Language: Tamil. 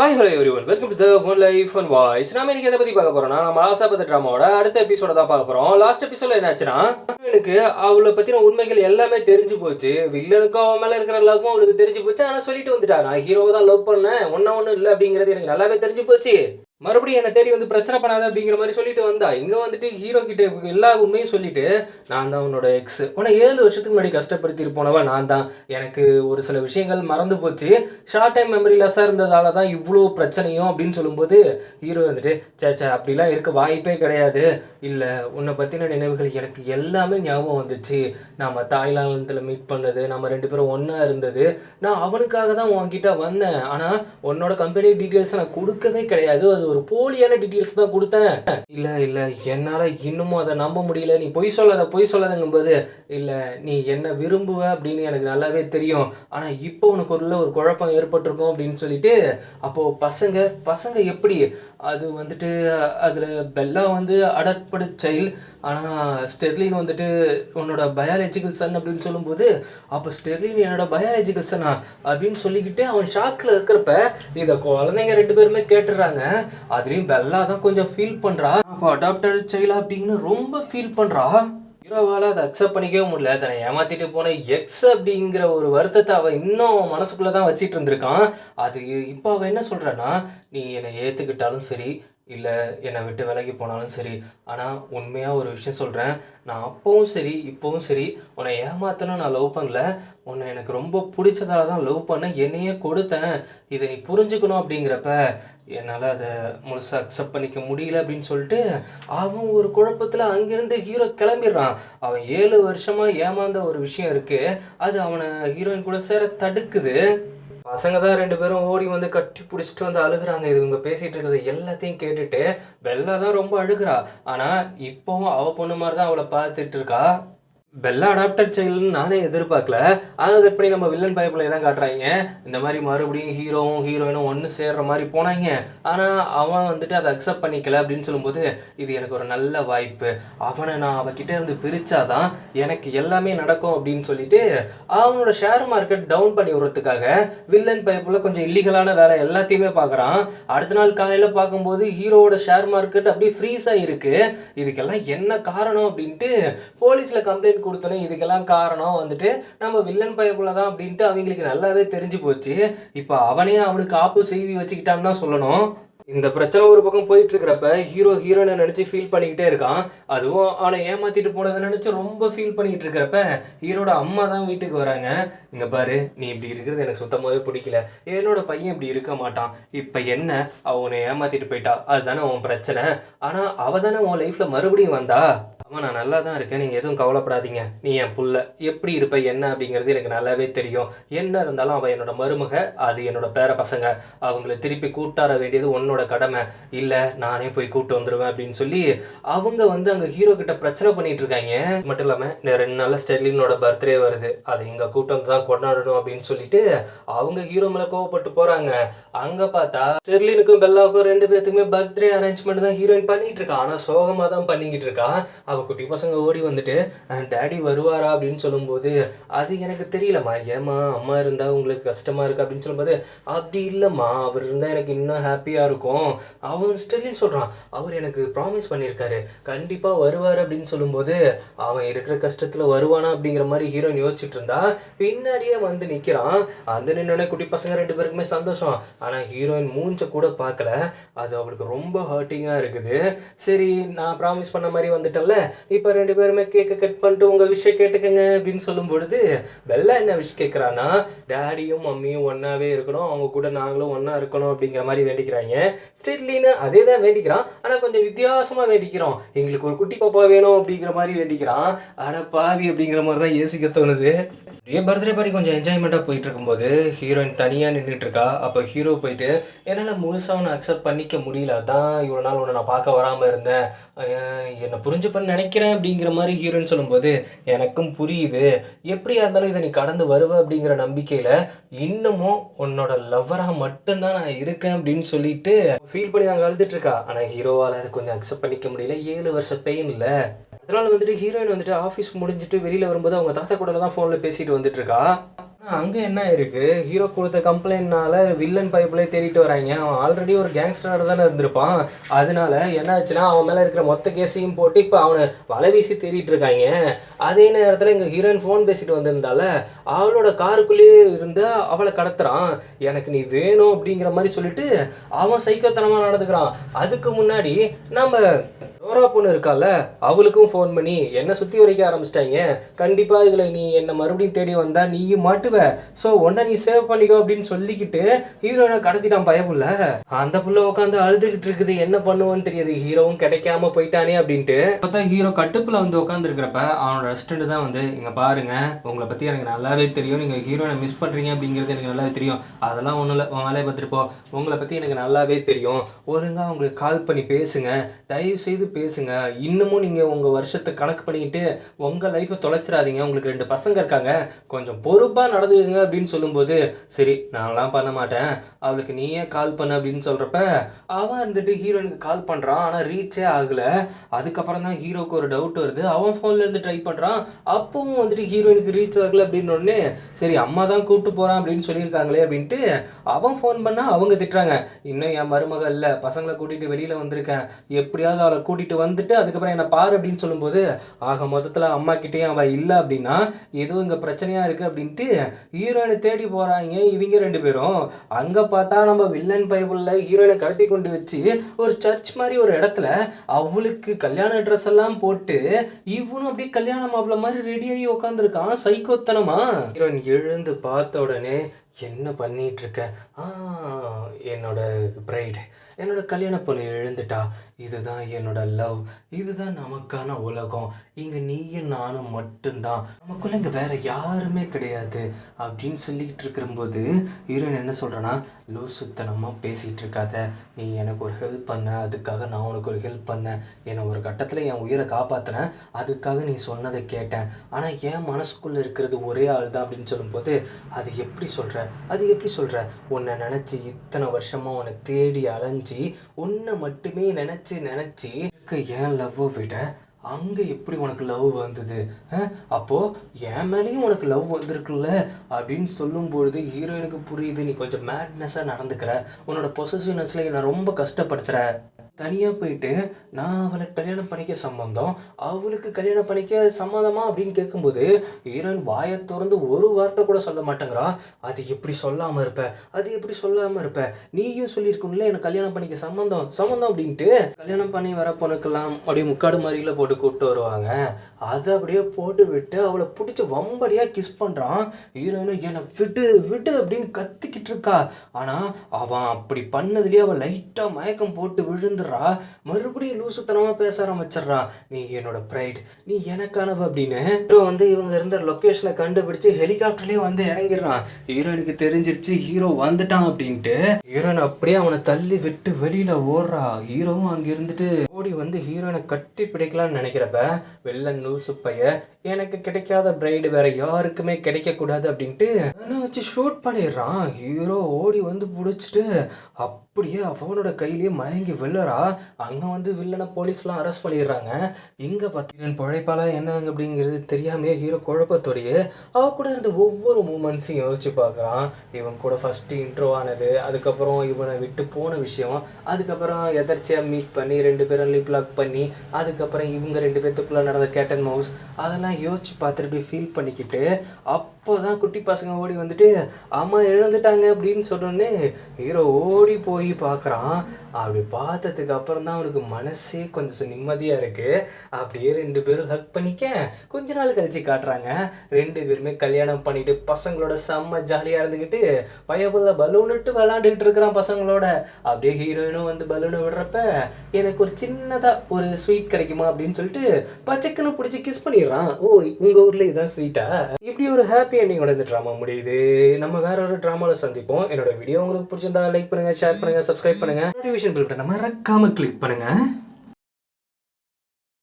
Hi hello everyone welcome to the phone life and voice நாம இன்னைக்கு எதை பற்றி பார்க்க போகிறோம்னா நம்ம ஆசாபத்த ட்ராமாவோட அடுத்த எபிசோட தான் பார்க்க போகிறோம் லாஸ்ட் எபிசோட என்னாச்சுன்னா எனக்கு அவளை பற்றின உண்மைகள் எல்லாமே தெரிஞ்சு போச்சு. வில்லனுக்கும் அவன் மேலே இருக்கிற லவ்வும் அவளுக்கு தெரிஞ்சு போச்சு. ஆனால் சொல்லிட்டு வந்துட்டா நான் ஹீரோவை தான் லவ் பண்ணேன். ஒன்றா ஒன்றும் இல்லை அப்படிங்கிறது எனக்கு நல்லாவே தெரிஞ்சு போச்சு. மறுபடியும் என்னை தேடி வந்து பிரச்சனை பண்ணாத அப்படிங்கிற மாதிரி சொல்லிட்டு வந்தா. இங்கே வந்துட்டு ஹீரோ கிட்ட எல்லா உண்மையும் சொல்லிட்டு நான் தான் உன்னோட எக்ஸ் உன்னை ஏழு வருஷத்துக்கு முன்னாடி கஷ்டப்படுத்திட்டு போனவன் நான் தான். எனக்கு ஒரு சில விஷயங்கள் மறந்து போச்சு. ஷார்ட் டைம் மெமரி லெஸ்ஸாக இருந்ததால தான் இவ்வளோ பிரச்சனையும் அப்படின்னு சொல்லும்போது ஹீரோ வந்துட்டு சேச்சா அப்படிலாம் இருக்க வாய்ப்பே கிடையாது. இல்லை உன்னை பற்றின நினைவுகள் எனக்கு எல்லாமே ஞாபகம் வந்துச்சு. நம்ம தாய்லாந்தில் மீட் பண்ணது நம்ம ரெண்டு பேரும் ஒன்றா இருந்தது. நான் அவனுக்காக தான் உன்கிட்ட வந்தேன். ஆனால் உன்னோட கம்பெனி டீட்டெயில்ஸை நான் கொடுக்கவே கிடையாது. அது ஒரு போலியான டீட்டெயில்ஸ் தான் கொடுத்தேன். இல்லை இல்லை என்னால் இன்னமும் அதை நம்ப முடியல. நீ பொய் சொல்லாத பொய் சொல்லாதங்கும்போது இல்லை நீ என்ன விரும்புவ அப்படின்னு எனக்கு நல்லாவே தெரியும். ஆனால் இப்போ உனக்கு உள்ள ஒரு குழப்பம் ஏற்பட்டிருக்கும் அப்படின்னு சொல்லிட்டு அப்போது பசங்க பசங்க எப்படி? அது வந்துட்டு அதில் பெல்லா வந்து அடற்படு சைல்டு ஆனால் ஸ்டெர்லின் வந்துட்டு உன்னோட பயாலஜிக்கல் சன் அப்படின்னு சொல்லும்போது அப்போ ஸ்டெர்லின் என்னோட பயாலஜிக்கல் சன்னா அப்படின்னு சொல்லிக்கிட்டு அவன் ஷாக்கில் இருக்கிறப்ப இதை குழந்தைங்க ரெண்டு பேருமே கேட்டுடுறாங்க. அதுலேயும் பெல்லா தான் கொஞ்சம் ஃபீல் பண்ணுறா அப்போ அடாப்டட் சைல்டு அப்படின்னு ரொம்ப ஃபீல் பண்ணுறா ஹீரோவால் அதை அக்செப்ட் பண்ணிக்கவே முடியல. தன்னை ஏமாத்திட்டு போன எக்ஸ் அப்படிங்கிற ஒரு வருத்தத்தை அவன் இன்னும் மனசுக்குள்ளே தான் வச்சிட்டு இருந்திருக்கான். அது இப்போ அவன் என்ன சொல்கிறான்னா நீ என்னை ஏற்றுக்கிட்டாலும் சரி இல்லை என்னை விட்டு விலகி போனாலும் சரி. ஆனால் உண்மையாக ஒரு விஷயம் சொல்கிறேன் நான் அப்போவும் சரி இப்போவும் சரி உன்னை ஏமாத்தணும் நான் லவ் பண்ணல. உன்னை எனக்கு ரொம்ப பிடிச்சதால தான் லவ் பண்ண என்னையே கொடுத்தேன். இதை நீ புரிஞ்சுக்கணும் அப்படிங்கிறப்ப என்னால் அதை முழுசாக அக்செப்ட் பண்ணிக்க முடியல அப்படின்னு சொல்லிட்டு அவன் ஒரு குழப்பத்தில் அங்கேருந்து ஹீரோ கிளம்பிடுறான். அவன் ஏழு வருஷமாக ஏமாந்த ஒரு விஷயம் இருக்குது அது அவனை ஹீரோயின் கூட சேர தடுக்குது. பசங்க தான் ரெண்டு பேரும் ஓடி வந்து கட்டி பிடிச்சிட்டு வந்து அழுகுறாங்க. இது இவங்க பேசிகிட்டு இருக்கிறது எல்லாத்தையும் கேட்டுட்டு பெல்லா தான் ரொம்ப அழுகுறா. ஆனால் இப்போவும் அவள் பொண்ணு மாதிரி தான் அவளை பார்த்துட்டு இருக்கா. பெல்லா அடாப்டட் சைல்டுன்னு நானே எதிர்பார்க்கல. ஆனால் எப்படி நம்ம வில்லன் பயப்பில் தான் காட்டுறாங்க. இந்த மாதிரி மறுபடியும் ஹீரோவும் ஹீரோயினும் ஒன்று சேர்ற மாதிரி போனாங்க. ஆனால் அவன் வந்துட்டு அதை அக்செப்ட் பண்ணிக்கல அப்படின்னு சொல்லும்போது இது எனக்கு ஒரு நல்ல வாய்ப்பு. அவனை நான் அவகிட்ட இருந்து பிரித்தாதான் எனக்கு எல்லாமே நடக்கும் அப்படின்னு சொல்லிட்டு அவனோட ஷேர் மார்க்கெட் டவுன் பண்ணி விடுறதுக்காக வில்லன் பயப்பில் கொஞ்சம் இல்லீகலான வேலை எல்லாத்தையுமே பார்க்குறான். அடுத்த நாள் காலையில் பார்க்கும்போது ஹீரோவோட ஷேர் மார்க்கெட் அப்படியே ஃப்ரீஸாக இருக்கு. இதுக்கெல்லாம் என்ன காரணம் அப்படின்ட்டு போலீஸில் கம்ப்ளைண்ட் கொடுத்தனும் இதுக்கெல்லாம் காரணம் வந்துட்டு நம்ம வில்லன் பயப்புல தான் அப்படின்ட்டு அவங்களுக்கு நல்லாவே தெரிஞ்சு போச்சு. இப்போ அவனையும் அவனுக்கு ஆப்பு செய்வி வச்சுக்கிட்டான்னு தான் சொல்லணும். இந்த பிரச்சனை ஒரு பக்கம் போயிட்டு இருக்கிறப்ப ஹீரோ ஹீரோனை நினச்சி ஃபீல் பண்ணிக்கிட்டே இருக்கான். அதுவும் அவனை ஏமாத்திட்டு போனதை நினச்சி ரொம்ப ஃபீல் பண்ணிட்டு இருக்கிறப்ப ஹீரோட அம்மா தான் வீட்டுக்கு வராங்க. இங்க பாரு நீ இப்படி இருக்கிறது எனக்கு சுத்தமாகவே பிடிக்கல. என்னோட பையன் இப்படி இருக்க மாட்டான். இப்போ என்ன? அவனை ஏமாத்திட்டு போயிட்டா. அதுதானே உன் பிரச்சனை. ஆனால் அவ தானே உன் லைஃப்ல மறுபடியும் வந்தா? அம்மா நான் நல்லா தான் இருக்கேன். நீங்கள் எதுவும் கவலைப்படாதீங்க. நீ என் புள்ள. எப்படி இருப்ப என்ன அப்படிங்கிறது எனக்கு நல்லாவே தெரியும். என்ன இருந்தாலும் அவள் என்னோட மருமக அது என்னோட பேர பசங்க. அவங்கள திருப்பி கூட்டார வேண்டியது உன்னோட கடமை. இல்லை நானே போய் கூட்டு வந்துடுவேன் அப்படின்னு சொல்லி அவங்க வந்து அங்கே ஹீரோ கிட்ட பிரச்சனை பண்ணிட்டு இருக்காங்க. மட்டும் இல்லாமல் இந்த ரெண்டு நாளில் ஸ்டெர்லினோட பர்த்டே வருது. அதை இங்கே கூட்டம் வந்து தான் கொண்டாடணும் அப்படின்னு சொல்லிட்டு அவங்க ஹீரோ மேலே கோவப்பட்டு போகிறாங்க அங்கே பார்த்தா ஸ்டெர்லினுக்கும் பெல்லாவுக்கும் ரெண்டு பேர்த்துக்குமே பர்த்டே அரேஞ்ச்மெண்ட் தான் ஹீரோயின் பண்ணிட்டு இருக்கா. ஆனால் சோகமாக தான் பண்ணிக்கிட்டு இருக்கா. அவ குட்டி பசங்க ஓடி வந்துட்டு டேடி வருவாரா? அப்படின்னு சொல்லும்போது அது எனக்கு தெரியலம்மா. ஏம்மா அம்மா இருந்தால் உங்களுக்கு கஷ்டமாக இருக்குது அப்படின்னு சொல்லும்போது அப்படி இல்லைம்மா. அவர் இருந்தால் எனக்கு இன்னும் ஹாப்பியாக இருக்கும். அவன் ஸ்டெர்லின் சொல்கிறான் அவர் எனக்கு ப்ராமிஸ் பண்ணியிருக்காரு. கண்டிப்பாக வருவார். அப்படின்னு சொல்லும்போது அவன் இருக்கிற கஷ்டத்தில் வருவானா அப்படிங்கிற மாதிரி ஹீரோயின் யோசிச்சுட்டு இருந்தா பின்னாடியே வந்து நிற்கிறான் அந்த நின்னோடனே குட்டி பசங்க ரெண்டு பேருக்குமே சந்தோஷம். ஆனால் ஹீரோயின் மூஞ்ச கூட பார்க்கல. அது அவளுக்கு ரொம்ப ஹர்ட்டிங்காக இருக்குது. சரி நான் ப்ராமிஸ் பண்ண மாதிரி வந்துட்டேன்ல. இப்போ ரெண்டு பேருமே கேக்கை கட் பண்ணிட்டு உங்கள் விஷயம் கேட்டுக்கங்க அப்படின்னு சொல்லும் பொழுது பெல்லா என்ன விஷயம் கேட்குறான்னா டேடியும் மம்மியும் ஒன்றாவே இருக்கணும். அவங்க கூட நாங்களும் ஒன்றா இருக்கணும் அப்படிங்கிற மாதிரி வேண்டிக்கிறாங்க. ஸ்டிட்லின்னு அதே தான் வேண்டிக்கிறான். ஆனால் கொஞ்சம் வித்தியாசமாக வேண்டிக்கிறோம். எங்களுக்கு ஒரு குட்டி பாப்பா வேணும் அப்படிங்கிற மாதிரி வேண்டிக்கிறான். ஆனால் பாவி அப்படிங்கிற மாதிரி தான் யோசிக்க தோணுது. ஏ பர்த்டே பார்ட்டி கொஞ்சம் என்ஜாய்மெண்ட்டாக போயிட்டு இருக்கும்போது ஹீரோயின் தனியாக நின்றுட்டு இருக்கா அப்போ ஹீரோ போயிட்டு என்னால் முழுசாக ஒன்று அக்செப்ட் பண்ணிக்க முடியல. அதான் இவ்வளோ நாள் ஒன்று நான் பார்க்க வராமல் இருந்தேன். என்னை புரிஞ்சுப்பன்னு நினைக்கிறேன் அப்படிங்கிற மாதிரி ஹீரோன்னு சொல்லும்போது எனக்கும் புரியுது. எப்படியா இருந்தாலும் இதை நீ கடந்து வருவ அப்படிங்கிற நம்பிக்கையில் இன்னமும் உன்னோட லவ்வராக மட்டும்தான் நான் இருக்கேன் அப்படின்னு சொல்லிட்டு ஃபீல் பண்ணி நாங்கள் அழுதுட்டு இருக்கா ஆனால் ஹீரோவால் அதை கொஞ்சம் அக்செப்ட் பண்ணிக்க முடியல. ஏழு வருஷம் பெயின் இல்லை அதனால வந்துட்டு ஹீரோயின் வந்துட்டு ஆஃபீஸ் முடிஞ்சிட்டு வெளியில் வரும்போது அவங்க தாத்தா கூட தான் ஃபோனில் பேசிட்டு வந்துட்டு அங்கே என்ன இருக்கு? ஹீரோ கொடுத்த கம்ப்ளைண்ட்னால வில்லன் பைப்ல தேடிட்டு வராங்க. அவன் ஆல்ரெடி ஒரு கேங்ஸ்டராக தானே இருந்திருப்பான். அதனால என்ன ஆச்சுன்னா அவன் மேலே இருக்கிற மொத்த கேஸையும் போட்டு இப்போ அவனை வலை வீசி தேடிட்டு இருக்காங்க. அதே நேரத்தில் எங்கள் ஹீரோயின் ஃபோன் பேசிட்டு வந்திருந்தால அவளோட காருக்குள்ளேயே இருந்தால் அவளை கடத்துறான். எனக்கு நீ வேணும் அப்படிங்கிற மாதிரி சொல்லிட்டு அவன் சைக்கோத்தனமா நடந்துக்கிறான். அதுக்கு முன்னாடி நம்ம டோரா பொண்ணு இருக்கால அவளுக்கும் ஃபோன் பண்ணி என்னை சுற்றி வரைக்க ஆரம்பிச்சிட்டாங்க. கண்டிப்பாக இதில் நீ என்னை மறுபடியும் தேடி வந்தால் நீயும் மாட்டு மாட்டுவ ஸோ உன்னை நீ சேவ் பண்ணிக்கோ அப்படின்னு சொல்லிக்கிட்டு ஹீரோனை கடத்திட்டான் பயப்புள்ள அந்த புள்ள உட்காந்து அழுதுகிட்டு இருக்குது என்ன பண்ணுவோன்னு தெரியாது. ஹீரோவும் கிடைக்காம போயிட்டானே அப்படின்ட்டு. பார்த்தா ஹீரோ கட்டுப்புல வந்து உட்காந்துருக்கிறப்ப அவனோட ரெஸ்டண்ட் தான் வந்து இங்க பாருங்க உங்களை பத்தி எனக்கு நல்லாவே தெரியும். நீங்க ஹீரோனை மிஸ் பண்றீங்க அப்படிங்கிறது எனக்கு நல்லாவே தெரியும். அதெல்லாம் ஒன்றும் இல்லை உன் வேலையை பார்த்துட்டு போ. உங்களை பத்தி எனக்கு நல்லாவே தெரியும். ஒழுங்கா அவங்களுக்கு கால் பண்ணி பேசுங்க. தயவு செய்து பேசுங்க. இன்னமும் நீங்க உங்க வருஷத்தை கணக்கு பண்ணிக்கிட்டு உங்க லைஃப்பை தொலைச்சிடாதீங்க. உங்களுக்கு ரெண்டு பசங்க இருக்காங்க. கொஞ்சம் பொறுப்பாக நடந்ததுங்க அப்படின்னு சொல்லும்போது சரி நான்லாம் பண்ண மாட்டேன். அவளுக்கு நீயே கால் பண்ண அப்படின்னு சொல்கிறப்ப அவன் இருந்துட்டு ஹீரோனுக்கு கால் பண்ணுறான் ஆனால் ரீச்சே ஆகலை. அதுக்கப்புறம் தான் ஹீரோக்கு ஒரு டவுட் வருது. அவன் ஃபோன்ல இருந்து ட்ரை பண்ணுறான் அப்பவும் வந்துட்டு ஹீரோயினுக்கு ரீச் ஆகலை அப்படின்னு உடனே சரி அம்மா தான் கூப்பிட்டு போகிறான் அப்படின்னு சொல்லியிருக்காங்களே அப்படின்ட்டு அவன் ஃபோன் பண்ணால் அவங்க திட்டுறாங்க. இன்னும் என் மருமக இல்லை பசங்களை கூட்டிகிட்டு வெளியில் வந்திருக்கேன். எப்படியாவது அவளை கூட்டிகிட்டு வந்துட்டு அதுக்கப்புறம் என்னை பாரு அப்படின்னு சொல்லும்போது ஆக மொத்தத்தில் அம்மா கிட்டேயும் அவள் இல்லை அப்படின்னா எதுவும் இங்கே பிரச்சனையாக இருக்குது அப்படின்ட்டு ஹீரோயினை தேடி போகிறாங்க இவங்க ரெண்டு பேரும். அங்கே பார்த்தா நம்ம வில்லன் பைபிளில் ஹீரோயினை கடத்தி கொண்டு வச்சு ஒரு சர்ச் மாதிரி ஒரு இடத்துல அவளுக்கு கல்யாண ட்ரெஸ் எல்லாம் போட்டு இவனும் அப்படியே கல்யாண மாப்பிள்ள மாதிரி ரெடியாகி உட்காந்துருக்கான் சைக்கோத்தனமா? ஹீரோயின் எழுந்து பார்த்த உடனே என்ன பண்ணிட்டு இருக்க? ஆ என்னோட பிரைடு என்னோட கல்யாண பொண்ணு எழுந்துட்டா இதுதான் என்னோட லவ் இதுதான் நமக்கான உலகம். இங்கே நீயும் நானும் மட்டும்தான். நமக்குள்ள இங்கே வேற யாருமே கிடையாது. அப்படின்னு சொல்லிக்கிட்டு இருக்கும்போது ஹீரோயின் என்ன சொல்கிறேன்னா லூ சுத்தனமாக பேசிகிட்டு இருக்காத. நீ எனக்கு ஒரு ஹெல்ப் பண்ண. அதுக்காக நான் உனக்கு ஒரு ஹெல்ப் பண்ணேன் என்னை ஒரு கட்டத்தில் என் உயிரை காப்பாற்றினேன் அதுக்காக நீ சொன்னதை கேட்டேன். ஆனால் என் மனசுக்குள்ளே இருக்கிறது ஒரே ஆள் தான் அப்படின்னு சொல்லும்போது அது எப்படி சொல்கிற அது எப்படி சொல்கிற உன்னை நினச்சி இத்தனை வருஷமாக உன்னை தேடி அலைஞ்சு உன்னை மட்டுமே நினச்சி நினச்சி இருக்க என் லவ்வை விட அங்கே எப்படி உனக்கு லவ் வந்தது? அப்போது என் மேலேயும் உனக்கு லவ் வந்திருக்குல்ல? அப்படின்னு சொல்லும்பொழுது ஹீரோயினுக்கு புரியுது நீ கொஞ்சம் மேட்னஸாக நடந்துக்கிற. உன்னோட பொசசிவ்னஸில் என்னை ரொம்ப கஷ்டப்படுத்துகிற தனியாக போயிட்டு நான் அவளை கல்யாணம் பண்ணிக்க சம்மந்தம் அவளுக்கு கல்யாணம் பண்ணிக்க சம்மந்தமா அப்படின்னு கேட்கும்போது ஈரன் வாயை திறந்து ஒரு வார்த்தை கூட சொல்ல மாட்டேங்கிறா. அது எப்படி சொல்லாமல் இருப்ப? அது எப்படி சொல்லாமல் இருப்ப? நீயும் சொல்லியிருக்கணும்ல எனக்கு கல்யாணம் பண்ணிக்க சம்மந்தம். சம்மந்தம் அப்படின்ட்டு கல்யாணம் பண்ணி வர பொண்ணுக்கெல்லாம் அப்படியே முக்காடு மாதிரியில் போட்டு கூப்பிட்டு வருவாங்க. அதை அப்படியே போட்டு விட்டு அவளை பிடிச்சி வம்படியாக கிஸ் பண்ணுறான் ஈரனும் என்னை விட்டு விட்டு அப்படின்னு கத்திக்கிட்டு இருக்கா. ஆனால் அவன் அப்படி பண்ணதுலேயே அவள் லைட்டாக மயக்கம் போட்டு விழுந்துடுறா மறுபடியும் லூசுத்தனமாக பேச ஆரம்பிச்சிடுறா. நீ என்னோட ப்ரைட் நீ எனக்கானவ அப்படின்னு ஹீரோ வந்து இவங்க இருந்த லொக்கேஷனை கண்டுபிடிச்சு ஹெலிகாப்டர்லேயே வந்து இறங்கிடுறான் ஹீரோயினுக்கு தெரிஞ்சிருச்சு ஹீரோ வந்துட்டான் அப்படின்ட்டு. ஹீரோயின் அப்படியே அவனை தள்ளி விட்டு வெளியில ஓடுறா. ஹீரோவும் அங்க இருந்துட்டு ஓடி வந்து ஹீரோயினை கட்டி பிடிக்கலாம்னு நினைக்கிறப்ப வெள்ளன் லூசு பைய எனக்கு கிடைக்காத பிரைடு வேற யாருக்குமே கிடைக்க கூடாது அப்படின்ட்டு வச்சு ஷூட் பண்ணிடுறான். ஹீரோ ஓடி வந்து பிடிச்சிட்டு அப்படியே அவனோட கையிலேயே மயங்கி விழுறா. அங்க வந்து வில்லனை போலீஸ்லாம் அரெஸ்ட் பண்ணிடுறாங்க. இங்கே பார்த்தீங்கன்னா பழைப்பாலா என்னங்க அப்படிங்கிறது தெரியாமையே ஹீரோ குழப்பத்தோடையே அவ கூட இருந்த ஒவ்வொரு மூமெண்ட்ஸையும் யோசிச்சு பார்க்குறான் இவன் கூட ஃபர்ஸ்ட் இன்ட்ரோ ஆனது அதுக்கப்புறம் இவனை விட்டு போன விஷயம் அதுக்கப்புறம் எதர்ச்சியாக மீட் பண்ணி ரெண்டு பேரும் லிப் லாக் பண்ணி அதுக்கப்புறம் இவங்க ரெண்டு பேர்த்துக்குள்ள நடந்த கேட்டன் மவுஸ் அதெல்லாம் யோசிச்சு பார்த்துட்டு ஃபீல் பண்ணிக்கிட்டு அப்போ தான் குட்டி பசங்க ஓடி வந்துட்டு அம்மா இழந்துட்டாங்க அப்படின்னு சொன்னோடனே ஹீரோ ஓடி போய் பார்க்குறான் அப்படி பார்த்ததுக்கு அப்புறம் தான் அவனுக்கு மனசே கொஞ்சம் நிம்மதியாக இருக்குது அப்படியே ரெண்டு பேரும் ஹக் பண்ணிக்க கொஞ்ச நாள் கழிச்சு காட்டுறாங்க. ரெண்டு பேருமே கல்யாணம் பண்ணிட்டு பசங்களோட செம்ம ஜாலியாக இருந்துக்கிட்டு வயபுள்ள பலூன் விட்டு விளாண்டுக்கிட்டு இருக்கிறான் பசங்களோட. அப்படியே ஹீரோயினும் வந்து பலூனை விடுறப்ப எனக்கு ஒரு சின்னதாக ஒரு ஸ்வீட் கிடைக்குமா அப்படின்னு சொல்லிட்டு பச்சைக்குன்னு பிடிச்சி கிஸ் பண்ணிடுறான். ஓ உங்கள் ஊரில் இதுதான் ஸ்வீட்டா இப்படி ஒரு ஹாப்பி எண்டிங்கோட இந்த ட்ராமா முடியுது. நம்ம வேற ஒரு ட்ராமாவில் சந்திப்போம். என்னோட வீடியோ உங்களுக்கு பிடிச்சிருந்தா லைக் பண்ணுங்க ஷேர் பண்ணுங்கள் சப்ஸ்கிரைப் பண்ணுங்க. நோட்டிஃபிகேஷன் பில் நம்ம மறக்காமல் கிளிக் பண்ணுங்கள்